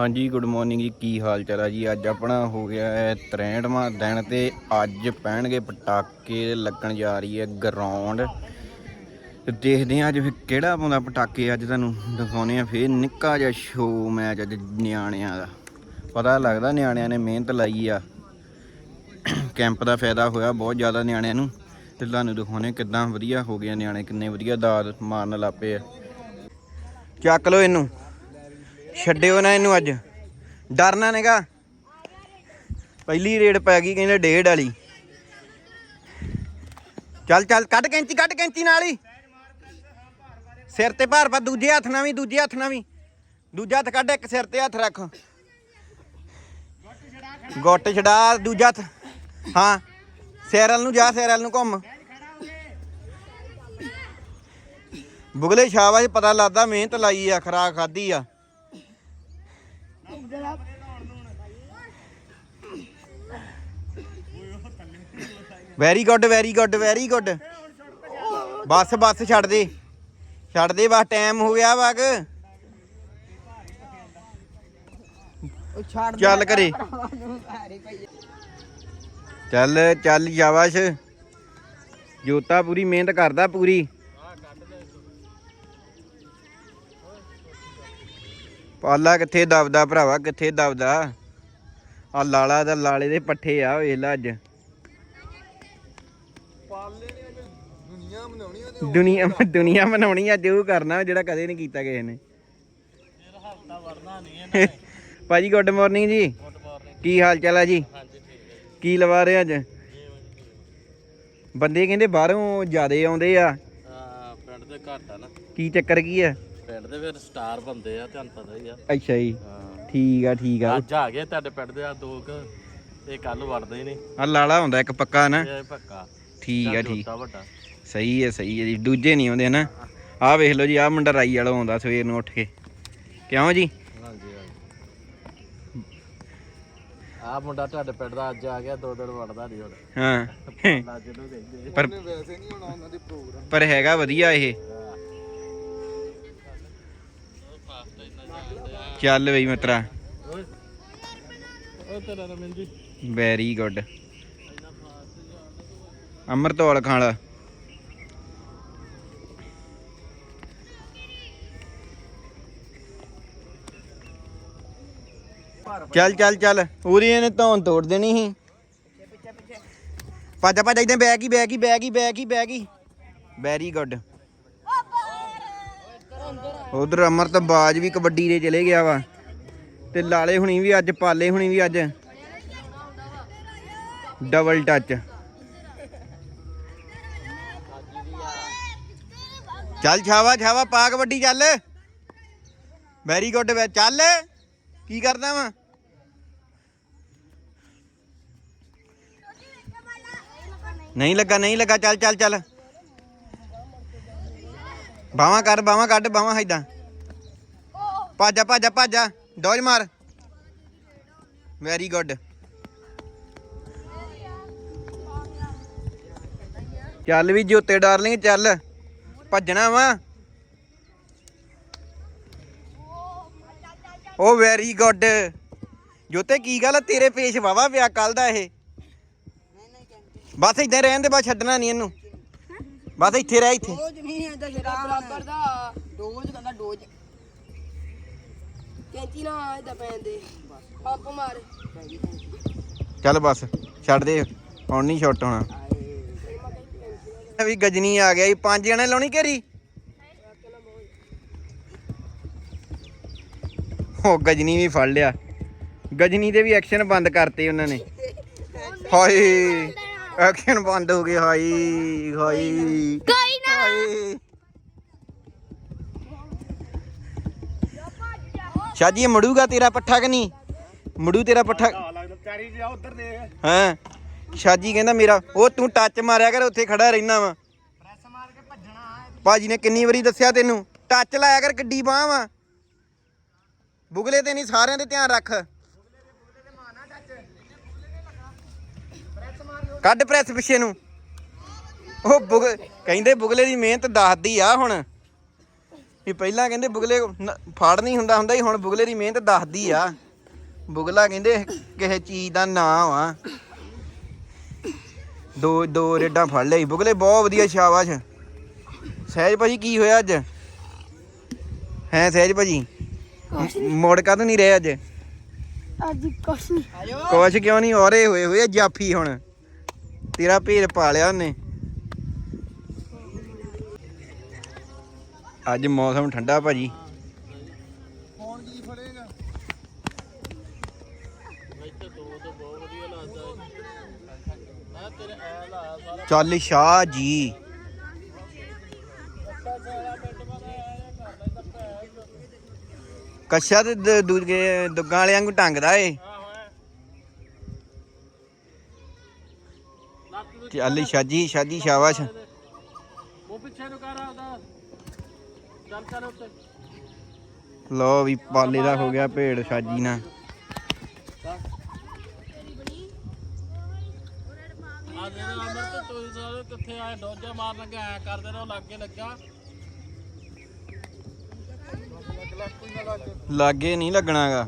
ਹਾਂਜੀ good morning ਜੀ। ਕੀ ਹਾਲ ਚਾਲ ਆ ਜੀ? ਅੱਜ ਆਪਣਾ ਹੋ ਗਿਆ ਹੈ 63ਵਾਂ ਦਿਨ ਤੇ ਅੱਜ ਪੈਣਗੇ ਪਟਾਕੇ ਲੱਗਣ ਜਾ ਰਹੀ ਹੈ ਗਰਾਊਂਡ ਤੇ ਦੇਖਦੇ ਆ ਅੱਜ ਫਿਰ ਕਿਹੜਾ ਪਾਉਂਦਾ ਪਟਾਕੇ, ਅੱਜ ਤੁਹਾਨੂੰ ਦਿਖਾਉਨੇ ਆ ਫਿਰ ਨਿੱਕਾ ਜਿਹਾ ਸ਼ੋ ਮੈਚ ਅੱਜ ਨਿਆਣਿਆਂ ਦਾ। ਪਤਾ ਲੱਗਦਾ ਨਿਆਣਿਆਂ ਨੇ ਮਿਹਨਤ ਲਾਈ ਆ। ਕੈਂਪ ਦਾ ਫਾਇਦਾ ਹੋਇਆ ਬਹੁਤ ਜ਼ਿਆਦਾ ਨਿਆਣਿਆਂ ਨੂੰ। ਤੇ ਤੁਹਾਨੂੰ ਦਿਖਾਉਨੇ ਕਿੱਦਾਂ ਵਧੀਆ ਹੋ ਗਿਆ ਨਿਆਣੇ, ਕਿੰਨੇ ਵਧੀਆ ਦਾਦ ਮਾਰਨ ਲੱਪੇ ਆ। ਚੱਕ ਲਓ ਇਹਨੂੰ। ਛੱਡਿਓ ਨਾ ਇਹਨੂੰ ਅੱਜ। ਡਰਨਾ ਨੇਗਾ। ਪਹਿਲੀ ਰੇਡ ਪੈ ਗਈ ਕਹਿੰਦੇ ਡੇਢ ਵਾਲੀ। ਚੱਲ ਚੱਲ, ਕੱਢ ਕੈਂਚੀ ਕੱਢ ਕੈਂਚੀ ਨਾਲ ਹੀ। ਸਿਰ ਤੇ ਭਾਰ ਪਾ, ਦੂਜੇ ਹੱਥ ਨਾਲ ਵੀ, ਦੂਜੇ ਹੱਥ ਨਾਲ ਵੀ। ਦੂਜਾ ਹੱਥ ਕੱਢ, ਇੱਕ ਸਿਰ ਤੇ ਹੱਥ ਰੱਖ। ਗੁੱਟ ਛਡਾ, ਦੂਜਾ ਹੱਥ। ਹਾਂ, ਸਿਰ ਨੂੰ ਜਾ, ਸਿਰ ਨੂੰ ਘੁੰਮ। ਬੁਗਲੇ ਸ਼ਾਬਾਸ਼ ਪਤਾ ਲੱਗਦਾ, ਮਿਹਨਤ ਲਾਈ ਆ, ਖਰਾਕ ਖਾਦੀ ਆ। Very good very good very good ਬਸ ਬਸ ਛੱਡ ਦੇ। ਛੱਡ ਦੇ ਬਸ ਟਾਈਮ ਹੋ ਗਿਆ ਵਾਗ ਚੱਲ ਘਰੇ। ਚੱਲ ਚੱਲ ਸ਼ਾਬਾਸ਼। ਜੋਤਾ ਪੂਰੀ ਮਿਹਨਤ ਕਰਦਾ ਪੂਰੀ। ਪਾਲਾ ਕਿੱਥੇ ਦਬਦਾ ਭਰਾਵਾ ਕਿੱਥੇ ਦਬਦਾ? ਆ ਲਾਲਾ ਦਾ ਲਾਲੇ ਦੇ ਪੱਠੇ ਆ ਵੇਖ ਲੈ ਅੱਜ। ਦੁਨੀਆ ਦੁਨੀਆ ਬਣਾਉਣੀ ਅੱਜ ਉਹ ਕਰਨਾ ਜਿਹੜਾ ਕਦੇ ਨਹੀਂ ਕੀਤਾ ਕਿਸੇ ਨੇ। ਭਾਜੀ ਗੁੱਡ ਮਾਰਨਿੰਗ ਜੀ। ਕੀ ਹਾਲ ਚਾਲ ਆ ਜੀ? ਕੀ ਲਵਾ ਰਹੇ ਅੱਜ? ਬੰਦੇ ਕਹਿੰਦੇ ਬਾਹਰੋਂ ਜਿਆਦੇ ਆਉਂਦੇ ਆ। ਆ ਪਿੰਡ ਦੇ ਘੱਟ ਆ ਨਾ। ਕੀ ਚੱਕਰ ਕੀ ਆ? ਪਿੰਡ ਦੇ ਫਿਰ ਸਟਾਰ ਬੰਦੇ ਆ ਤੁਹਾਨੂੰ ਪਤਾ ਹੀ ਆ। ਅੱਛਾ ਜੀ। ਠੀਕ ਆ ਠੀਕ ਆ। ਅੱਜ ਆ ਗਏ ਤੁਹਾਡੇ ਪਿੰਡ ਦੇ ਆ ਦੋ ਕੁ ਇਹ ਕੱਲ ਵੜਦੇ ਨਹੀਂ। ਆ ਲਾਲਾ ਹੁੰਦਾ ਇੱਕ ਪੱਕਾ ਨਾ। ਇਹ ਪੱਕਾ। ਠੀਕ ਆ ਠੀਕ। ਵੱਡਾ। ਸਹੀ ਹੈ ਸਹੀ ਹੈ ਜੀ। ਦੂਜੇ ਨਹੀਂ ਆਉਂਦੇ ਹਨਾ। ਆਹ ਵੇਖ ਲਓ ਜੀ ਆਹ ਮੁੰਡਾ ਰਾਈ ਵਾਲਾ ਆਉਂਦਾ ਸਵੇਰ ਨੂੰ ਉੱਠ ਕੇ। ਕਿਉਂ ਜੀ? ਆ ਮੁੰਡਾ ਤੁਹਾਡੇ ਪਿੰਡ ਦਾ ਅੱਜ ਆ ਗਿਆ ਦੋ ਦਿਨ ਵੜਦਾ ਨਹੀਂ ਹੁਣ। ਹਾਂ। ਅੱਜ ਨੂੰ ਕਹਿੰਦੇ ਪਰ ਵੈਸੇ ਨਹੀਂ ਹੋਣਾ ਉਹਨਾਂ ਦੇ ਪ੍ਰੋਗਰਾਮ ਪਰ ਹੈਗਾ ਵਧੀਆ ਇਹ। ਚੱਲ ਬਈ ਮਿੱਤਰਾ? ਉਹ ਤੇਰਾ ਰਮਨ ਜੀ ਵੈਰੀ ਗੁੱਡ ਅਮਰਤੌਲ ਖਾਣ ਵਾਲਾ। ਚੱਲ ਚੱਲ ਚੱਲ। ਪੂਰੀ ਇਹਨੇ ਧੌਣ ਤੋੜ ਦੇਣੀ ਸੀ। ਭੱਜ ਭੱਜ ਇਦਾਂ ਬੈਗ ਹੀ ਬੈਗ ਹੀ ਬੈਗ ਹੀ ਬੈਗ ਹੀ ਬੈਗ ਹੀ ਵੈਰੀ ਗੁੱਡ ਉਧਰ ਅਮਰਤ ਬਾਜ ਵੀ ਕਬੱਡੀ ਦੇ ਚਲੇ ਗਿਆ ਵਾ। ਤੇ ਲਾਲੇ ਹੁਣੀ ਵੀ ਅੱਜ, ਪਾਲੇ ਹੁਣੀ ਵੀ ਅੱਜ। ਡਬਲ ਟੱਚ ਚੱਲ ਛਾਵਾ ਛਾਵਾ, ਪਾ ਕਬੱਡੀ ਚੱਲ। ਵੈਰੀ ਗੁੱਡ ਵੇ, ਚੱਲ। ਕੀ ਕਰਦਾ ਵਾ? ਨਹੀਂ ਲੱਗਾ ਨਹੀਂ ਲੱਗਾ। ਚੱਲ ਚੱਲ ਚੱਲ। ਬਾਵਾ ਕਰ ਬਾਵਾ ਕੱਢ ਬਾਵਾ ਹੈਦਾਂ ਭਾਜਾ ਭਾਜਾ ਭਾਜਾ। ਡੋਜ ਮਾਰ। ਵੈਰੀ ਗੁੱਡ ਚੱਲ ਵੀ ਜੋਤੇ ਡਾਰਲਿੰਗ ਚੱਲ। ਭੱਜਣਾ ਵਾ। ਉਹ ਵੈਰੀ ਗੁੱਡ ਜੋਤੇ ਕੀ ਗੱਲ ਤੇਰੇ ਪੇਸ਼ ਵਾਵਾ ਪਿਆ ਕੱਲ ਦਾ ਇਹ। ਬਸ ਇੱਦਾਂ ਰਹਿਣ ਦੇ, ਬਸ ਛੱਡਣਾ ਨਹੀਂ ਇਹਨੂੰ। ਬਸ ਇੱਥੇ ਰਹਿ ਇੱਥੇ। ਡੋਜ ਨਹੀਂ ਹੈ ਤਾਂ ਜਿਹੜਾ ਬਰਾਬਰ ਦਾ ਡੋਜ ਕਹਿੰਦਾ ਡੋਜ। ਕੈਂਚੀ ਨਾ ਇਹਦਾ ਪੈਂਦੇ ਪੰਪ ਮਾਰ। ਚੱਲ ਬਸ ਛੱਡ ਦੇ। ਹੁਣ ਨਹੀਂ ਸ਼ਾਟ ਹੋਣਾ। ਵੀ ਗਜਨੀ ਆ ਗਿਆ ਜੀ ਪੰਜ ਜਣੇ ਲਾਉਣੀ ਘੇਰੀ? ਉਹ ਗਜਨੀ ਵੀ ਫੜ ਲਿਆ। ਗਜਨੀ ਦੇ ਵੀ ਐਕਸ਼ਨ ਬੰਦ ਕਰਤੇ ਉਹਨਾਂ ਨੇ। ਹਾਏ। ਐਕਸ਼ਨ ਬੰਦ ਹੋ ਗਏ ਹਾਏ ਹਾਏ ਕੋਈ ਨਾ। ਸ਼ਾਜੀ ਇਹ ਮੜੂਗਾ ਤੇਰਾ ਪੱਠਾ ਕਿ ਨਹੀਂ? ਮੜੂ ਤੇਰਾ ਪੱਠਾ। ਚਾਰੀ ਜਾ ਉਧਰ ਦੇਖ। ਹਾਂ? ਸ਼ਾਜੀ ਕਹਿੰਦਾ ਮੇਰਾ ਉਹ ਤੂੰ ਟੱਚ ਮਾਰਿਆ ਕਰ ਉੱਥੇ ਖੜਾ ਰਹਿਣਾ ਵਾ। ਪ੍ਰੈਸ ਮਾਰ ਕੇ ਭੱਜਣਾ ਭਾਜੀ ਨੇ ਕਿੰਨੀ ਵਾਰੀ ਦੱਸਿਆ ਤੈਨੂੰ? ਟੱਚ ਲਾਇਆ ਕਰ ਗੱਡੀ ਬਾਹ ਵਾ। ਬੁਗਲੇ ਤੇ ਨਹੀਂ ਸਾਰਿਆਂ ਦੇ ਧਿਆਨ ਰੱਖ। ਕੱਢ ਪ੍ਰੈਸ ਪਿੱਛੇ ਨੂੰ। ਉਹ ਬੁਗ ਕਹਿੰਦੇ ਬੁਗਲੇ ਦੀ ਮਿਹਨਤ ਦੱਸਦੀ ਆ ਹੁਣ। ਵੀ ਪਹਿਲਾਂ ਕਹਿੰਦੇ ਬੁਗਲੇ ਫੜ ਨਹੀਂ ਹੁੰਦਾ ਹੁੰਦਾ ਹੀ ਹੁਣ ਬੁਗਲੇ ਦੀ ਮਿਹਨਤ ਦੱਸਦੀ ਆ। ਬੁਗਲਾ ਕਹਿੰਦੇ ਕਿਸੇ ਚੀਜ਼ ਦਾ ਨਾਂ ਵਾ। ਦੋ ਦੋ ਰੇਡਾਂ ਫੜ ਲਈ। ਬੁਗਲੇ ਬਹੁਤ ਵਧੀਆ ਸ਼ਾਬਾਸ਼। ਸਹਿਜ ਭਾਜੀ ਕੀ ਹੋਇਆ ਅੱਜ? ਹੈ ਸਹਿਜ ਭਾਜੀ? ਮੁੜ ਕਾ ਨਹੀਂ ਰਹੇ ਅੱਜ? ਅੱਜ ਕੁਛ ਨਹੀਂ। ਕੁਛ ਕਿਉਂ ਨਹੀਂ? ਔਰੇ ਹੋਏ ਹੋਏ ਜਾਫੀ ਹੁਣ। ਤੇਰਾ ਭੇਦ ਪਾ ਲਿਆ ਉਹਨੇ। ਅੱਜ ਮੌਸਮ ਠੰਡਾ ਭਾਜੀ। ਇੱਥੇ ਦੋ ਤੋਂ ਬਹੁਤ ਵਧੀਆ ਲੱਗਦਾ ਮੈਂ ਤੇਰੇ ਐ ਲਾ ਸਾਰਾ ਚੱਲ ਸ਼ਾਹ ਜੀ। ਕੱਛਾ ਤੇ ਦੂਜੇ ਦੁੱਗਾਂ ਵਾਲਿਆਂ ਨੂੰ ਟੰਗਦਾ ਏ। ਚੱਲ ਸ਼ਾਜੀ ਸ਼ਾਜੀ ਸ਼ਾਬਾਸ਼। ਉਹ ਪਿੱਛੇ ਨੂੰ ਕਰ ਆਦਾ ਚੱਲ ਚੱਲ ਉੱਤੇ। ਲੋ ਵੀ ਪਾਲੇ ਦਾ ਹੋ ਗਿਆ ਭੇੜ ਸ਼ਾਜੀ ਨਾਲ। ਆ ਦੇ ਅਮਰ ਤੇ ਤੁਸੀਂ ਸਾਰੇ ਕਿੱਥੇ ਆਏ ਡੋਜਾ ਮਾਰਨ ਲੱਗੇ ਐ ਕਰਦੇ ਰਹੋ ਲੱਗੇ ਲੱਗਾ। ਲਾਗੇ ਨਹੀਂ ਲੱਗਣਾਗਾ।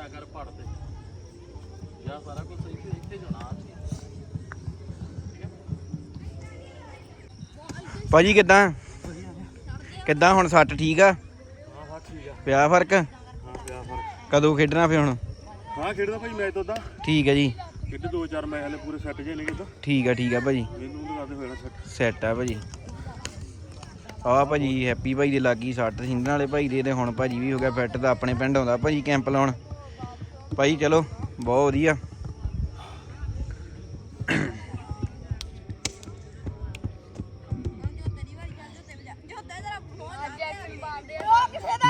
ਜਾਇਆ ਕਰ ਪੜ ਤੇ ਜਾ ਸਾਰਾ ਕੁਝ ਸਹੀ ਤੇ ਇੱਥੇ ਜਾਣਾ ਠੀਕ ਹੈ? ਭਾਜੀ ਕਿੱਦਾਂ? ਕਿੱਦਾਂ ਹੁਣ ਸੱਟ ਠੀਕ ਆ? ਹਾਂ ਹਾਂ ਠੀਕ ਆ। ਪਿਆ ਫ਼ਰਕ? ਹਾਂ ਪਿਆ ਫ਼ਰਕ। ਕਦੋਂ ਖੇਡਣਾ ਫੇ ਹੁਣ? ਹਾਂ ਖੇਡਦਾ ਭਾਈ ਮੈਚ ਤੋਂ ਦਾ ਠੀਕ ਹੈ ਜੀ। ਦੋ ਚਾਰ ਮੈਚ ਹਲੇ ਪੂਰੇ ਸੈੱਟ ਜੇ ਨੇ ਕਿਦਾਂ ਠੀਕ ਆ ਠੀਕ ਆ ਭਾਜੀ। ਮੈਨੂੰ ਤਾਂ ਦੱਸਦੇ ਹੋਣਾ ਸੈੱਟ ਸੈੱਟ ਆ ਭਾਜੀ। ਆ ਭਾਜੀ ਹੈਪੀ ਭਾਈ ਦੇ ਲਾਗੀ ਸੱਟ। ਸਿੰਧਾਂ ਵਾਲੇ ਭਾਈ ਦੇ ਤੇ ਹੁਣ ਭਾਜੀ ਵੀ ਹੋ ਗਿਆ ਫਿੱਟ ਤਾਂ ਆਪਣੇ ਪਿੰਡ ਆਉਂਦਾ ਭਾਜੀ ਕੈਂਪ ਲਾਉਣ। ਭਾਈ ਚਲੋ ਬਹੁਤ ਵਧੀਆ।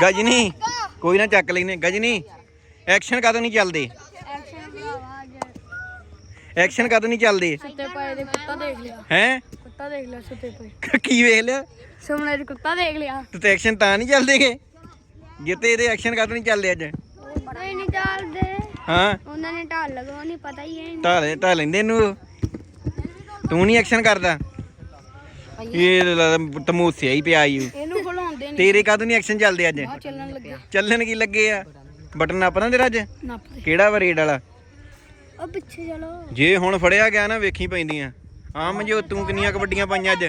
ਗਜਨੀ ਕੋਈ ਨਾ ਚੱਕ ਲੈਨੇ। ਗਜਨੀ ਐਕਸ਼ਨ ਕਦੋਂ ਨਹੀਂ ਚੱਲਦੇ? ਐਕਸ਼ਨ ਕਦੋਂ ਨਹੀਂ ਚੱਲਦੇ? ਸੁੱਤੇ ਪਏ ਦੇ ਕੁੱਤਾ ਦੇਖ ਲਿਆ। ਹੈ? ਕੁੱਤਾ ਦੇਖ ਲਿਆ ਸੁੱਤੇ ਪਏ। ਕੀ ਵੇਖ ਲਿਆ? ਸੁਮਨੇ ਦੇ ਕੁੱਤਾ ਦੇਖ ਲਿਆ। ਤੇ ਐਕਸ਼ਨ ਤਾਂ ਨਹੀਂ ਚੱਲਦੇਗੇ ਜਿੱਤੇ ਇਹਦੇ ਐਕਸ਼ਨ ਕਦੋਂ ਨਹੀਂ ਚੱਲਦੇ ਅੱਜ? ਹਾਂ? ਉਹਨਾਂ ਨੇ ਢਾਲ ਲਗਾਉ ਨਹੀਂ ਪਤਾ ਹੀ ਹੈ ਢਾਲੇ ਢਾ ਲੈਂਦੇ ਇਹਨੂੰ? ਤੂੰ ਨਹੀਂ ਐਕਸ਼ਨ ਕਰਦਾ? ਇਹ ਤਮੂਸਿਆ ਹੀ ਪਿਆ ਈ। ਓ। ਇਹਨੂੰ ਖਲਾਉਂਦੇ ਨਹੀਂ ਤੇਰੇ ਕਦੋਂ ਨਹੀਂ ਐਕਸ਼ਨ ਚੱਲਦੇ ਅੱਜ? ਆ ਚੱਲਣ ਲੱਗੇ ਚੱਲਣ ਕੀ ਲੱਗੇ ਆ? ਬਟਨ ਆਪਣਾ ਤੇਰਾ ਅੱਜ? ਨੱਪਦੇ ਕਿਹੜਾ ਵਾ ਰੇਡ ਵਾਲਾ? ਉਹ ਪਿੱਛੇ ਚਲੋ। ਜੇ ਹੁਣ ਫੜਿਆ ਗਿਆ ਨਾ ਵੇਖੀ ਪੈਂਦੀਆਂ। ਆਮ ਜੋ ਤੂੰ ਕਿੰਨੀਆਂ ਕਬੱਡੀਆਂ ਪਾਈਆਂ ਅੱਜ?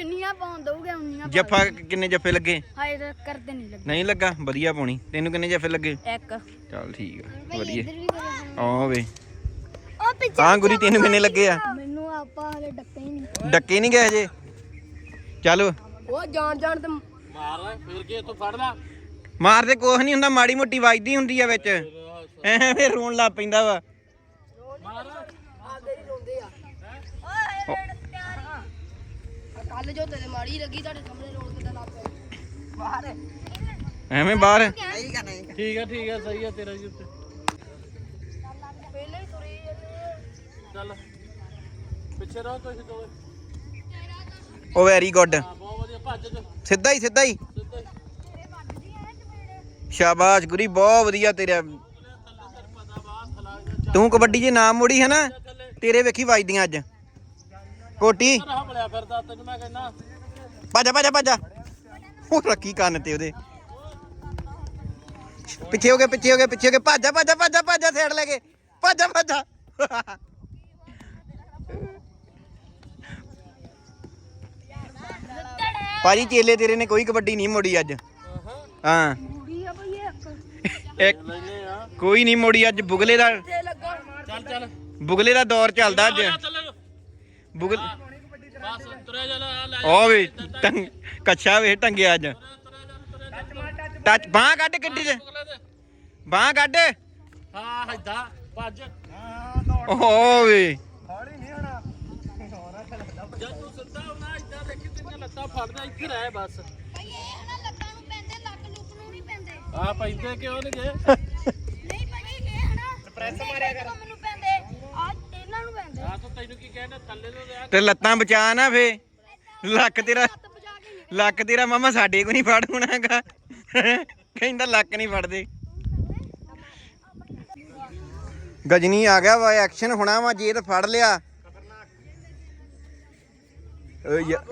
ਅੱਜ ਦਾ ਕਿੰਨੀਆਂ ਪਾਉਣ ਦਊਗਾ ਉਨੀਆਂ ਪਾ- ਜੱਫਾ ਕਿੰਨੇ ਜੱਫੇ ਲੱਗੇ? ਹਾਏ ਤਾਂ ਕਰਦੇ ਨਹੀਂ ਲੱਗੇ। ਨਹੀਂ ਲੱਗਾ? ਵਧੀਆ ਪਾਉਣੀ। ਤੈਨੂੰ ਕਿੰਨੇ ਜੱਫੇ ਲੱਗੇ? ਇੱਕ। ਚੱਲ ਠੀਕ ਆ ਵਧੀਆ। ਆ ਵੇ ਉਹ ਪਿੱਛੇ ਹਾਂ ਗੁਰੀ ਤੈਨੂੰ ਕਿੰਨੇ ਲੱਗੇ ਆ? ਮੈਨੂੰ ਆਪਾਂ ਹਲੇ ਡੱਕੇ ਹੀ ਨਹੀਂ ਡੱਕੇ ਨਹੀਂ ਗਏ ਹਜੇ? ਚੱਲ। ਉਹ ਜਾਣ ਜਾਣ ਤੇ ਮਾਰ ਲੈ ਫਿਰ ਕੀ ਤੂੰ ਫੜ ਲੈ। ਮਾਰਦੇ ਕੁਛ ਨਹੀਂ ਹੁੰਦਾ ਮਾੜੀ ਮੋਟੀ ਵੱਜਦੀ ਹੁੰਦੀ ਆ ਵਿੱਚ। ਐਵੇਂ ਰੋਣ ਲੱਗ ਪੈਂਦਾ ਵਾ ਆਪਦੇ ਹੀ ਰੋਂਦੇ ਆ ਕੱਲ ਜੋ ਤੇਰੇ ਮਾੜੀ ਲੱਗੀ ਤੁਹਾਡੇ ਸਾਹਮਣੇ ਰੋਣ ਕਿੱਦਾਂ ਲੱਗ ਪਿਆ ਬਾਹਰ ਐਵੇਂ ਬਾਹਰ? ਠੀਕ ਹੈ ਠੀਕ ਹੈ ਸਹੀ ਹੈ ਤੇਰਾ ਜੀ ਉੱਤੇ। ਪਹਿਲਾਂ ਹੀ ਤੁਰੀ ਜਾਂਦੇ ਚੱਲ। ਪਿੱਛੇ ਰਹੋ ਤੁਸੀਂ ਦੋਵੇਂ। ਉਹ ਵੈਰੀ ਗੁੱਡ ਹਾਂ ਬਹੁਤ ਵਧੀਆ ਭੱਜ ਜਾ। ਸਿੱਧਾ ਹੀ ਸਿੱਧਾ ਹੀ। ਸਿੱਧਾ ਹੀ। ਸ਼ਾਬਾਸ਼ ਗੁਰੀ ਬਹੁਤ ਵਧੀਆ ਤੇਰਾ। ਤੂੰ ਕਬੱਡੀ 'ਚ ਨਾਮ ਮੋੜੀ ਹੈ ਨਾ ਤੇਰੇ ਵੇਖੀ ਵੱਜਦੀਆਂ ਅੱਜ। ਕੋਟੀ। ਰਹਾ ਬੜਿਆ ਫਿਰਦਾ ਤੈਨੂੰ ਮੈਂ ਕਹਿੰਦਾ ਭੱਜਾ ਭੱਜਾ ਭੱਜਾ। ਉਹ ਰੱਖੀ ਕੰਨ ਤੇ ਉਹਦੇ। ਪਿੱਛੇ ਹੋ ਗਏ ਪਿੱਛੇ ਹੋ ਗਏ ਪਿੱਛੇ ਹੋ ਗਏ। ਭੱਜਾ ਭੱਜਾ ਭੱਜਾ ਭੱਜਾ ਸਾਈਡ ਲੈ ਕੇ। ਭੱਜਾ ਭੱਜਾ। ਭਾਜੀ ਚੇਲੇ ਤੇਰੇ ਨੇ ਕੋਈ ਕਬੱਡੀ ਨਹੀਂ ਮੋੜੀ ਅੱਜ। ਹਾਂ। ਇੱਕ। ਕੋਈ ਨਹੀਂ ਮੋੜੀ ਅੱਜ। ਬੁਗਲੇ ਦਾ ਚੱਲ ਚੱਲ। ਬੁਗਲੇ ਦਾ ਦੌਰ ਚੱਲਦਾ ਅੱਜ। ਚੱਲ। ਬੁਗਲ ਬਸ ਤੁਰਿਆ ਜਾ ਲੈ ਓ ਵੇ ਟੰਗ ਕੱਛਾ ਵੇ ਟੰਗਿਆ ਅੱਜ। ਟੱਚ ਬਾਹ ਕੱਢ ਗੱਡੀ ਚ ਬਾਹ ਕੱਢ। ਹਾਂ ਹੱਦਾ ਭੱਜ। ਹਾਂ ਦੌੜ ਓ ਵੇ। ਹੌਲੀ ਨਹੀਂ ਹੋਣਾ। ਜਦ ਤੂੰ ਸੁੱਤਾ ਹੋਣਾ ਇਦਾਂ ਦੇਖੀ ਤੇਰੀਆਂ ਲੱਤਾਂ ਫੜਦਾ ਇੱਥੇ ਰਹਿ ਬਸ। ਭਾਈ ਇਹ ਹਨਾ ਲੱਤਾਂ ਨੂੰ ਪੈਂਦੇ ਲੱਕ ਲੁੱਕ ਨੂੰ ਨਹੀਂ ਪੈਂਦੇ। ਆ ਪੈਂਦੇ ਕਿਉਂ ਨਹੀਂ ਗਏ ਨਹੀਂ ਭਾਈ ਇਹ ਹਨਾ ਪ੍ਰੈਸ ਮਾਰਿਆ ਕਰ। ਤੈਨੂੰ ਕੀ ਕਹਿਣਾ ਥੱਲੇ ਨੂੰ ਰਿਹਾ ਤੇ ਲੱਤਾਂ ਬਚਾ ਨਾ ਫੇ। ਲੱਕ ਤੇਰਾ ਲੱਕ ਤੇਰਾ ਮਾਮਾ ਸਾਡੇ ਕੋ ਨਹੀਂ ਫੜ ਹੋਣਾਗਾ ਕਹਿੰਦਾ ਲੱਕ ਨਹੀਂ ਫੜਦੇ। ਗਜਨੀ ਆ ਗਿਆ ਵਾ ਐਕਸ਼ਨ ਹੋਣਾ ਵਾ ਜੇ ਤੇ ਫੜ ਲਿਆ। ਓਏ ਯਾ-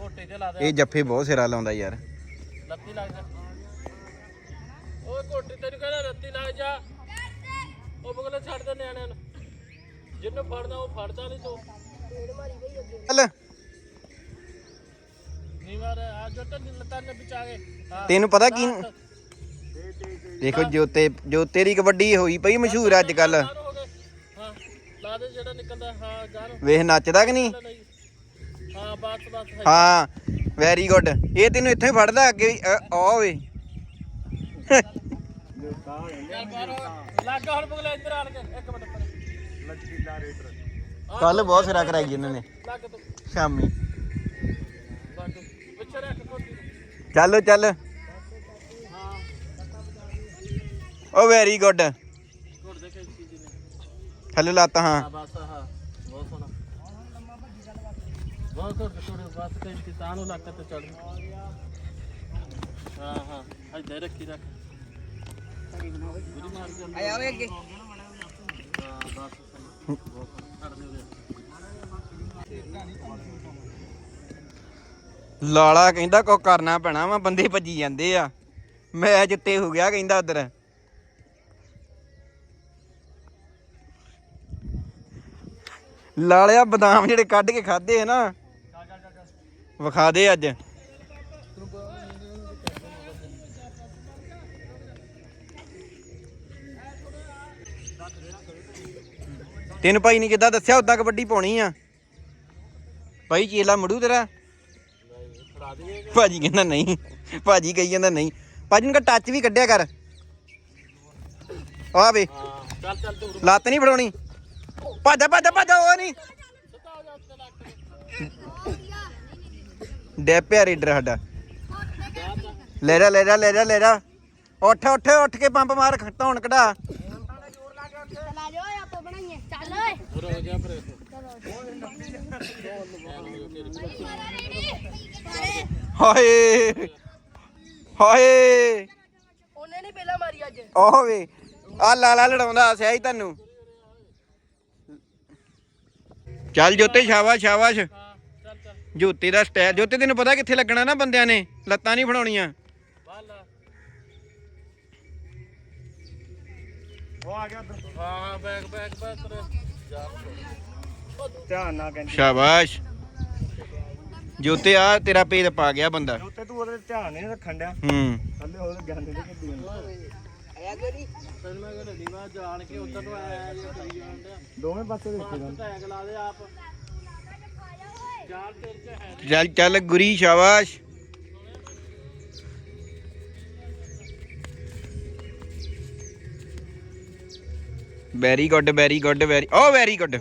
ਘੋਟੇ ਤੇ ਲਾ ਦੇ। ਇਹ ਜੱਫੇ ਬਹੁਤ ਸਿਰਾ ਲਾਉਂਦਾ ਯਾਰ। ਲੱਤੀ ਲੱਗ ਜਾ ਓਏ ਘੋਟੇ ਤੈਨੂੰ ਕਹਿੰਦਾ ਰੱਤੀ ਲੱਗ ਜਾ। ਉਹ ਬਗਲੇ ਛੱਡ ਦੇ ਨਿਆਣਿਆਂ ਨੂੰ। ਜਿਹਨੂੰ ਫੜਦਾ ਉਹ ਫੜਦਾ ਨਹੀਂ ਤੂੰ। ਚੱਲ। ਨਹੀਂ ਮਾਰ ਆ ਜੋ ਤਾਂ ਲੱਤਾਂ ਨੇ ਵਿਚਾ ਕੇ। ਹਾਂ। ਤੈਨੂੰ ਪਤਾ ਕੀ ਦੇਖੋ ਜੋਤੇ ਜੋਤੇ ਦੀ ਕਬੱਡੀ ਹੋਈ ਪਈ ਮਸ਼ਹੂਰ ਅੱਜ ਕੱਲ ਹੋ ਲਾ ਦੇ ਜਿਹੜਾ ਨਿਕਲਦਾ ਹਾਂ ਗਾਰ ਵੇਖ ਨੱਚਦਾ ਕਿ ਨਹੀਂ? ਹਾਂ ਬਸ ਬਸ ਹੈ। ਵੈਰੀ ਗੁੱਡ ਇਹ ਤੈਨੂੰ ਇੱਥੋਂ ਫੜਦਾ ਅੱਗੇ ਆ ਓਏ। ਲੱਗ ਹੁਣ ਬਗਲੇ ਇੱਧਰ ਆਣ ਕੇ ਇੱਕ ਮਿੰਟ। ਪਰ ਰੇਟਰ ਕੱਲ ਬਹੁਤ ਸਿਰਾ ਕਰਾਈ ਇਹਨਾਂ ਨੇ। ਲੱਗ ਤੂੰ ਸ਼ਾਮੀ। ਲੱਗ ਪਿੱਛੇ ਰੱਖ ਘੋਟੀ ਚੱਲ ਚੱਲ। ਹਾਂ ਓ ਵੈਰੀ ਗੁੱਡ ਘੋੜ ਦੇ ਕੈਂਚੀ ਜੀ ਨੇ ਥੱਲੇ ਲੱਤ, ਹਾਂ। ਹਾਂ ਬਸ ਹਾਂ ਬਹੁਤ ਸੋਹਣਾ ਬਹੁਤ ਘੋੜ ਥੋੜੇ ਬਸ ਕੈਂਚੀ ਤਾਂ ਨੂੰ ਲੱਗ ਤੇ ਚੜ ਹਾਂ ਹਾਂ ਇੱਧਰ ਰੱਖੀ ਰੱਖ ਆਇਆ ਵੇ ਅੱਗੇ। ਹਾਂ ਬਸ ਲਾਲਾ ਕਹਿੰਦਾ ਕੋ ਕਰਨਾ ਪੈਣਾ ਵਾ, ਬੰਦੇ ਭੱਜੀ ਜਾਂਦੇ ਆ। ਮੈਂ ਜਿੱਤੇ ਹੋ ਗਿਆ ਕਹਿੰਦਾ ਉਧਰ। ਲਾਲਿਆ ਬਦਾਮ ਜਿਹੜੇ ਕੱਢ ਕੇ ਖਾਦੇ ਹੈ ਨਾ, ਵਿਖਾ ਦੇ ਅੱਜ। ਤੈਨੂੰ ਭਾਈ ਨਹੀਂ ਕਿੱਦਾਂ ਦੱਸਿਆ ਉਦਾਂ ਕਬੱਡੀ ਪਾਉਣੀ ਆ। ਭਾਈ ਚੇਲਾ ਮੜੂ ਤੇਰਾ। ਭਾਜੀ ਕਹਿੰਦਾ ਨਹੀਂ, ਭਾਜੀ ਕਹੀ ਜਾਂਦਾ ਨਹੀਂ। ਭਾਜੀ ਨੂੰ ਕਹ ਟੱਚ ਵੀ ਕੱਢਿਆ ਕਰ। ਆ ਵੇ ਚੱਲ ਚੱਲ ਤੂੰ ਲੱਤ ਨਹੀਂ ਫੜਾਉਣੀ। ਭੱਜ ਭੱਜ ਭੱਜ, ਉਹ ਨਹੀਂ। ਡੈਪਿਆ ਰੇਡਰ ਸਾਡਾ। ਲੈ ਜਾ ਲੈ ਜਾ ਲੈ ਜਾ ਲੈ ਜਾ। ਉੱਠ ਉੱਠ ਉੱਠ ਕੇ ਪੰਪ ਮਾਰ ਧੌਣ ਕਢਾ ਚਲਾ ਲਿਓ ਆਪਾਂ ਬਣਾਈਏ ਚੱਲ ਓਏ ਹੋਰ ਹੋ ਜਾ ਫਿਰ ਹਾਏ। ਹਾਏ। ਉਹਨੇ ਨਹੀਂ ਪਹਿਲਾਂ ਮਾਰੀ ਅੱਜ। ਉਹ ਵੇ ਆ ਲਾਲਾ ਲੜਾਉਂਦਾ ਹਸਿਆ ਹੀ ਤੁਹਾਨੂੰ। ਚੱਲ ਜੋਤੇ ਸ਼ਾਬਾਸ਼ ਸ਼ਾਬਾਸ਼। ਹਾਂ ਚੱਲ ਚੱਲ ਜੋਤੇ ਦਾ ਸਟਾਈਲ ਜੋਤੇ ਤੈਨੂੰ ਪਤਾ ਕਿੱਥੇ ਲੱਗਣਾ ਨਾ ਬੰਦਿਆਂ ਨੇ? ਲੱਤਾਂ ਨਹੀਂ ਫੜਾਉਣੀਆਂ। ਉਹ ਆ ਗਿਆ ਉੱਧਰ। ਹਾਂ ਬੈਗ ਬੈਗ ਬੈਗ ਤੇਰੇ। ਜਾ ਧਿਆਨ ਨਾਲ ਕਹਿੰਦੀ। ਸ਼ਾਬਾਸ਼। ਜੋਤੇ ਆ ਤੇਰਾ ਪੇਜ ਪਾ ਗਿਆ ਬੰਦਾ। ਉੱਤੇ ਤੂੰ ਉਹਦੇ ਧਿਆਨ ਨਹੀਂ ਰੱਖਣ ਡਿਆ। ਹੂੰ। ਥੱਲੇ ਉਹਦੇ ਗੰਦੇ ਦੇ ਕਿੱਡੀ ਤੈਨੂੰ ਮੈਂ ਕਹਿੰਦਾ ਨੀਵਾ ਜਾਣ ਕੇ ਉੱਧਰ ਨੂੰ ਆਇਆ ਜੇ ਕਰੀ ਜਾਂਦਾ। ਦੋਵੇਂ ਪਾਸੇ ਦੇਖੇ ਹੱਥ ਟੈਗ ਲਾ ਦੇ ਆਪ ਜਾਨ ਤੇਰੇ ਚ ਹੈ ਨੀ। ਚੱਲ ਚੱਲ ਗੁਰੀ ਸ਼ਾਬਾਸ਼। Very good very good very ਓ ਵੈਰੀ ਗੁੱਡ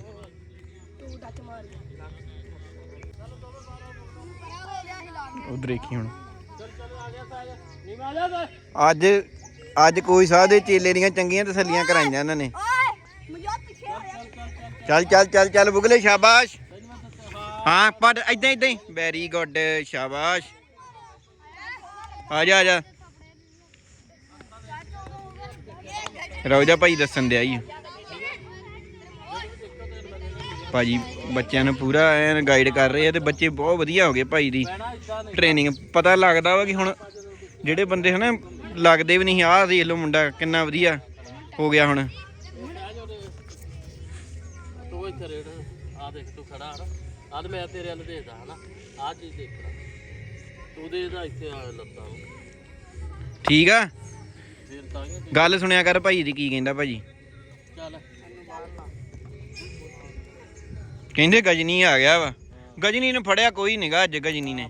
ਉਧਰ ਦੇਖੀ ਹੁਣ। ਅੱਜ ਅੱਜ ਕੋਈ ਸਾਹ ਦੇ ਚੇਲੇ ਦੀਆਂ ਚੰਗੀਆਂ ਤਸੱਲੀਆਂ ਕਰਾਈਆਂ ਇਹਨਾਂ ਨੇ। ਚੱਲ ਚੱਲ ਚੱਲ ਚੱਲ ਬੁਗਲੇ ਸ਼ਾਬਾਸ਼। ਹਾਂ ਪੜ ਇਦਾਂ ਇਦਾਂ ਹੀ। ਵੈਰੀ ਗੁੱਡ ਸ਼ਾਬਾਸ਼। ਆ ਜਾ ਆ ਜਾ। ਰੋਜਾ ਭਾਈ ਦੱਸਣ ਦਿਆ ਜੀ ਭਾਜੀ ਬੱਚਿਆਂ ਨੂੰ ਪੂਰਾ ਐਨ ਗਾਈਡ ਕਰ ਰਹੇ ਆ ਤੇ ਬੱਚੇ ਬਹੁਤ ਵਧੀਆ ਹੋ ਗਏ ਭਾਈ ਦੀ ਟ੍ਰੇਨਿੰਗ ਪਤਾ ਲੱਗਦਾ ਵਾ ਕਿ ਹੁਣ ਜਿਹੜੇ ਬੰਦੇ ਹਨਾ ਲੱਗਦੇ ਵੀ ਨਹੀਂ ਆਹ ਦੇਖ ਲਓ ਮੁੰਡਾ ਕਿੰਨਾ ਵਧੀਆ ਹੋ ਗਿਆ ਹੁਣ। ਤੂੰ ਇੱਥੇ ਰੇੜ ਆ ਦੇਖ ਤੂੰ ਖੜਾ ਹਨ ਆ ਤੇ ਮੈਂ ਤੇਰੇ ਵੱਲ ਦੇਖਦਾ ਹਨਾ ਆ ਚੀਜ਼ ਦੇਖਣਾ ਤੂੰ ਦੇਖਦਾ ਇੱਥੇ ਆ ਲੱਤਾਂ ਨੂੰ। ਠੀਕ ਆ? ਗੱਲ ਸੁਣਿਆ ਕਰ ਭਾਈ ਦੀ ਕੀ ਕਹਿੰਦਾ ਭਾਜੀ? ਚੱਲ। ਕਹਿੰਦੇ ਗਜਨੀ ਆ ਗਿਆ ਵਾ। ਗਜਨੀ ਨੂੰ ਫੜਿਆ ਕੋਈ ਨਹੀਂਗਾ ਅੱਜ ਗਜਨੀ ਨੇ।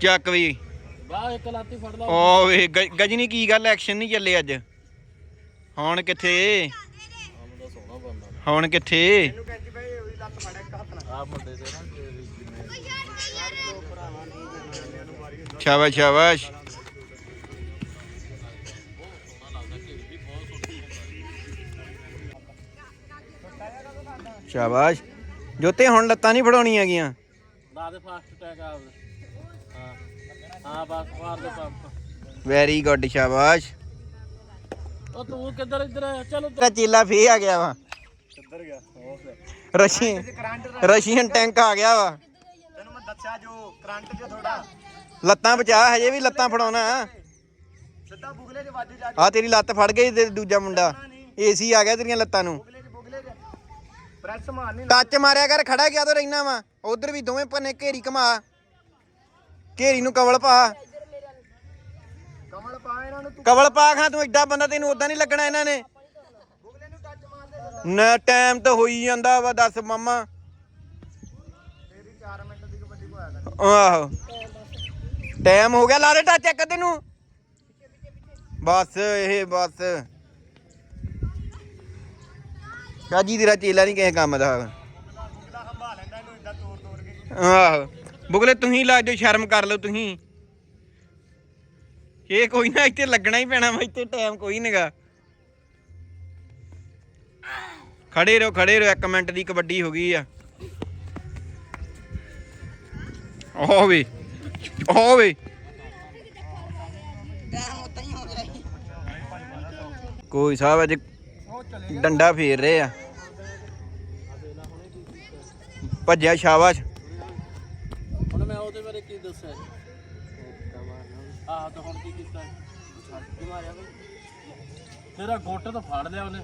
ਚੱਕ ਵੀ। ਵਾਹ ਇੱਕ ਲਾਤੀ ਫੜ ਲਾ। ਓ ਵੇ ਗਜਨੀ ਕੀ ਗੱਲ ਐਕਸ਼ਨ ਨਹੀਂ ਚੱਲੇ ਅੱਜ? ਹੁਣ ਕਿੱਥੇ? ਹੁਣ ਕਿੱਥੇ? ਸ਼ਾਬਾਸ਼ ਸ਼ਾਬਾਸ਼। ਸ਼ਾਬਾਸ਼। ਜੋਤੇ ਹੁਣ ਲੱਤਾਂ ਨਹੀਂ ਫੜਾਉਣੀਆਂ ਹੈਗੀਆਂ। ਲਾ ਦੇ ਫਾਸਟ ਟੈਗ ਆ ਹਾਂ। ਹਾਂ ਬਸ ਮਾਰ ਦੇ ਪੰਪ ਵੈਰੀ ਗੁੱਡ ਸ਼ਾਬਾਸ਼। ਉਹ ਤੂੰ ਕਿੱਧਰ ਇੱਧਰ ਆ? ਚਲੋ ਤੇਰਾ ਚੇਲਾ ਫੇ ਆ ਗਿਆ ਵਾ। ਕਿੱਧਰ ਗਿਆ? ਉਹ ਫਿਰ। ਰਸ਼ੀ ਰਸ਼ੀਅਨ ਟੈਂਕ ਆ ਗਿਆ ਵਾ। ਤੈਨੂੰ ਮੈਂ ਦੱਸਿਆ ਜੋ ਕਰੰਟ 'ਚ ਥੋੜਾ ਲੱਤਾਂ ਬਚਾ ਹਜੇ ਵੀ ਲੱਤਾਂ ਫੜਾਉਣਾ। ਸਿੱਧਾ ਬੁਗਲੇ 'ਚ ਵੱਜ ਜਾ ਆ ਤੇਰੀ ਲੱਤ ਫੜ ਗਈ ਤੇ ਦੂਜਾ ਮੁੰਡਾ। ਏਸੀ ਆ ਗਿਆ ਤੇਰੀਆਂ ਲੱਤਾਂ ਨੂੰ। ਪ੍ਰੈਸ ਮਾਰਨੀ ਟੱਚ ਮਾਰਿਆ ਕਰ ਖੜਾ ਗਿਆ ਤੋ ਰਹਿਣਾ ਵਾ? ਉਧਰ ਵੀ ਦੋਵੇਂ ਪੰਨੇ ਘੇਰੀ ਘਮਾ। ਘੇਰੀ ਨੂੰ ਕਵਲ ਪਾ। ਇਹਨਾਂ ਨੂੰ ਕਵਲ ਪਾ ਖਾਂ ਤੂੰ ਐਡਾ ਬੰਦਾ ਤੈਨੂੰ ਉਦਾਂ ਨਹੀਂ ਲੱਗਣਾ ਇਹਨਾਂ ਨੇ। ਨਾ ਟਾਈਮ ਤਾਂ ਹੋਈ ਜਾਂਦਾ ਵਾ ਦੱਸ ਮਾਮਾ। ਤੇਰੀ 4 ਮਿੰਟ ਦੀ ਕਬੱਡੀ ਕੋ ਆਇਆ ਕਰ ਆਹੋ। ਟਾਈਮ ਹੋ ਗਿਆ ਲਾ ਦੇ ਟੱਚ ਇੱਕ ਤੈਨੂੰ। ਬਸ ਇਹ ਬਸ। ਕਾਜੀ ਤੇਰਾ ਚੇਲਾ ਨਹੀਂ ਕਿਸੇ ਕੰਮ ਦਾ। ਆਹੋ। ਬੁਗਲੇ ਤੁਸੀਂ ਲਾ ਜੋ ਸ਼ਰਮ ਕਰ ਲਓ ਤੁਸੀਂ। ਇਹ ਕੋਈ ਨਾ ਇੱਥੇ ਲੱਗਣਾ ਹੀ ਪੈਣਾ ਵਾ ਇੱਥੇ ਟਾਈਮ ਕੋਈ ਨਹੀਂਗਾ ਖੜੇ ਰਹੋ ਖੜੇ ਰਹੋ ਇੱਕ ਮਿੰਟ ਦੀ ਕਬੱਡੀ ਹੋ ਗਈ ਆ। ਓ ਵੇ ਓ ਵੇ। ਕੋਈ ਸਾਹਿਬ ਅੱਜ ਡੰਡਾ ਫੇਰ ਰਹੇ ਆ। ਭੱਜਿਆ ਸ਼ਾਬਾਸ਼। ਹੁਣ ਮੈਂ ਉਹਦੇ ਬਾਰੇ ਕੀ ਦੱਸਿਆ ਆਹ ਤਾਂ ਹੁਣ ਕੀ ਕੀਤਾ? ਛੱਡ ਕੇ ਮਾਰਿਆ ਤੇਰਾ ਗੁੱਟ ਤਾਂ ਫੜ ਲਿਆ ਉਹਨੇ।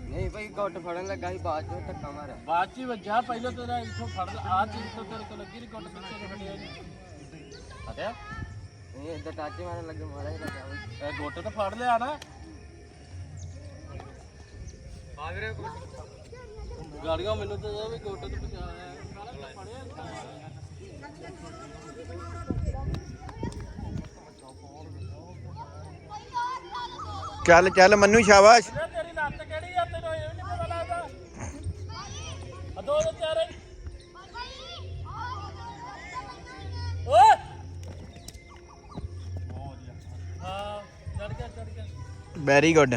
ਨਹੀਂ ਭਾਈ ਗੁੱਟ ਫੜਨ ਲੱਗਾ ਸੀ ਬਾਅਦ ਚੋਂ ਧੱਕਾ ਮਾਰਿਆ। ਬਾਅਦ ਚ ਹੀ ਵੱਜਾ ਪਹਿਲਾਂ ਤੇਰਾ ਇੱਥੋਂ ਫੜ ਲਿਆ। ਆਹ ਚੀਜ਼ ਤੋਂ ਤੇਰੇ ਕੋਲ ਲੱਗੀ ਨਹੀਂ ਗੁੱਟ ਪਿੱਛੇ ਨੂੰ ਫੜਿਆ? ਨਹੀਂ ਹਟਿਆ ਇਹ ਇਦਾਂ ਟੱਚ ਮਾਰਨ ਲੱਗੇ ਮਾਰਾ ਹੀ ਲੱਗਾ ਇਹ ਗੁੱਟ ਤਾਂ ਫੜ ਲਿਆ ਨਾ। ਆ ਵੀਰੇ ਗਾੜੀਆਂ ਮੈਨੂੰ ਤਾਂ ਇਹ ਵੀ ਗੁੱਟ ਤੇ ਪਹੁੰਚਾਇਆ ਫੜਿਆ ਚੱਲ ਚੱਲ ਮੰਨੂ ਸ਼ਾਬਾਸ਼। ਤੇਰੀ ਲੱਤ ਕਿਹੜੀ ਆ? ਤੈਨੂੰ ਇਹ ਵੀ ਨਹੀਂ ਪਤਾ ਲੱਗਦਾ। ਆ ਦੋ ਦੋ ਚਾਰੇ ਓਏ! ਹਾਂ ਚੜ ਗਿਆ ਚੜ ਗਿਆ। ਵੈਰੀ ਗੁੱਡ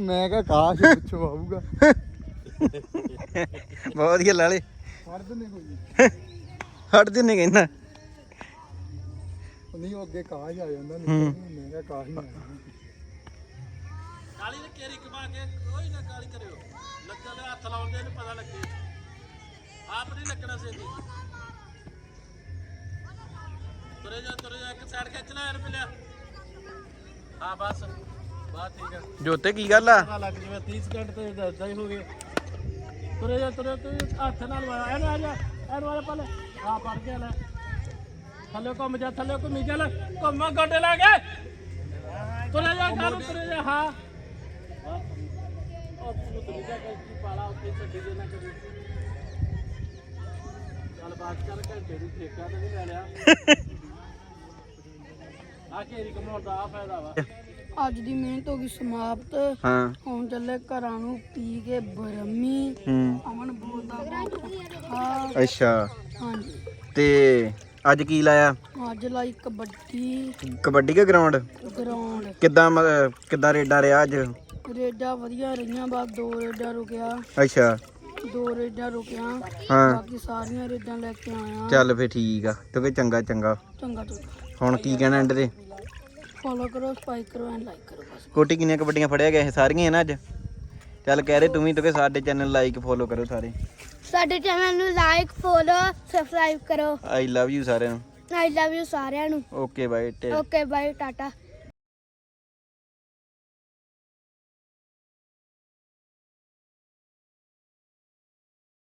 ਮੈਂ ਕਿਹਾ ਕਾਸ਼ ਪਿੱਛੋਂ ਆਊਗਾ। ਬਹੁਤ ਵਧੀਆ ਲਾਲੇ। ਫੜ ਦਿੰਦੇ ਕੋਈ ਹਟ ਦਿੰਨੇ ਕਹਿੰਦਾ। ਨਹੀਂ ਉਹ ਅੱਗੇ ਕਾਸ਼ ਆ ਜਾਂਦਾ ਹੂੰ। ਮੈਂ ਕਿਹਾ ਕਾਸ਼ ਨਹੀਂ ਕਾਲੀ ਨੇ ਕੇਰੀ ਕਮਾ ਕੇ ਕੋਈ ਨਾ ਕਾਲੀ ਕਰਿਓ। ਲੱਗਾ ਲੈ ਹੱਥ ਲਾਉਂਦੇ ਇਹਨੂੰ ਪਤਾ ਲੱਗੇ। ਆਪ ਨਹੀਂ ਲੱਗਣਾ ਸੀ ਇਹਦੀ ਤੁਰੇ ਜਾ ਤੁਰੇ ਜਾ ਇੱਕ ਸਾਈਡ ਖਿੱਚ ਲੈ ਇਹਨੂੰ ਪਿਲਿਆ ਹਾਂ ਬਸ। ਠੀਕ ਹੈ ਜੋਤੇ ਕੀ ਗੱਲ ਆ? ਪਤਾ ਲੱਗ ਜਵੇ 30 ਸਕਿੰਟ ਤੇ ਦੱਸਦਾ ਹੀ ਹੋ ਗਿਆ ਤੁਰੇ ਜਾ ਤੁਰੇ ਤੁਰੇ ਹੱਥ ਨਾਲ ਵਾਇਆ ਇਹਨੂੰ ਆ ਜਾ ਇਹਨੂੰ ਆ ਜਾ ਪਹਿਲੇ ਆ ਪੜ ਕੇ ਲੈ। ਥੱਲੇ ਘੁੰਮ ਜਾ ਥੱਲੇ ਘੁੰਮੀ ਚੱਲ। ਘੁੰਮਾ ਗੋਡੇ ਲਾ ਕੇ। ਤੁਰੇ ਜਾ ਕਰ ਤੁਰੇ ਜਾ ਹਾਂ। ਉਹ ਤੂੰ ਤੁਰੇ ਜਾ ਕੇ ਕੀ ਪਾਲਾ ਉੱਤੇ ਛੱਡੀ ਦੇ ਨਾ ਕਰੀ। ਚੱਲ ਬਾਤ ਕਰ ਘੰਟੇ ਦੀ ਠੇਕਾ ਤੇ ਨਹੀਂ ਲੈ ਲਿਆ। ਆ ਕੇਰੀ ਕਮਾਉਣ ਦਾ ਆ ਫਾਇਦਾ ਵਾ। ਅੱਜ ਦੀ ਮਿਹਨਤ ਹੋ ਗਈ ਸਮਾਪਤ। ਹਾਂ। ਹੁਣ ਚੱਲੇ ਘਰਾਂ ਨੂੰ ਪੀ ਕੇ ਬਰਮੀ ਹੂੰ। ਅਮਨ ਬੋਲਦਾ ਹਾਂ ਅੱਛਾ। ਹਾਂਜੀ। ਤੇ ਅੱਜ ਕੀ ਲਾਇਆ? ਅੱਜ ਲਾਈ ਕਬੱਡੀ। ਕਬੱਡੀ ਕੇ ਗਰਾਊਂਡ ਗਰਾਊਂਡ ਕਿੱਦਾਂ ਕਿੱਦਾਂ ਰੇਡਾ ਰਿਹਾ ਅੱਜ? ਰੇਡਾਂ ਵਧੀਆ ਰਹੀਆਂ ਬਸ ਦੋ ਰੇਡਾਂ ਰੁਕਿਆ। ਅੱਛਾ। ਦੋ ਰੇਡਾਂ ਰੁਕਿਆ। ਹਾਂ। ਬਾਕੀ ਸਾਰੀਆਂ ਰੇਡਾਂ ਲੈ ਕੇ ਆਇਆ। ਚੱਲ ਫੇ ਠੀਕ ਆ ਕਿਉਂਕਿ ਚੰਗਾ ਚੰਗਾ। ਚੰਗਾ ਚੰਗਾ। ਹੁਣ ਕੀ ਕਹਿਣਾ ਐਂਡ ਤੇ? ਫੋਲੋ ਕਰੋ ਸਪਾਈਕ ਕਰੋ ਐਂਡ ਲਾਈਕ ਕਰੋ ਬਸ। ਕੋਟੀ ਕਿੰਨੀਆਂ ਕਬੱਡੀਆਂ ਫੜਿਆ ਗਿਆ ਇਹ ਸਾਰੀਆਂ ਹੀ ਨਾ ਅੱਜ? ਚੱਲ ਕਹਿ ਰਹੇ ਤੂੰ ਵੀ ਤੇ ਸਾਡੇ ਚੈਨਲ ਲਾਈਕ ਫੋਲੋ ਕਰੋ ਸਾਰੇ। ਸਾਡੇ ਚੈਨਲ ਨੂੰ ਲਾਈਕ ਫੋਲੋ ਸਬਸਕ੍ਰਾਈਬ ਕਰੋ। ਆਈ ਲਵ ਯੂ ਸਾਰਿਆਂ ਨੂੰ। ਆਈ ਲਵ ਯੂ ਸਾਰਿਆਂ ਨੂੰ। Okay bye take okay bye tata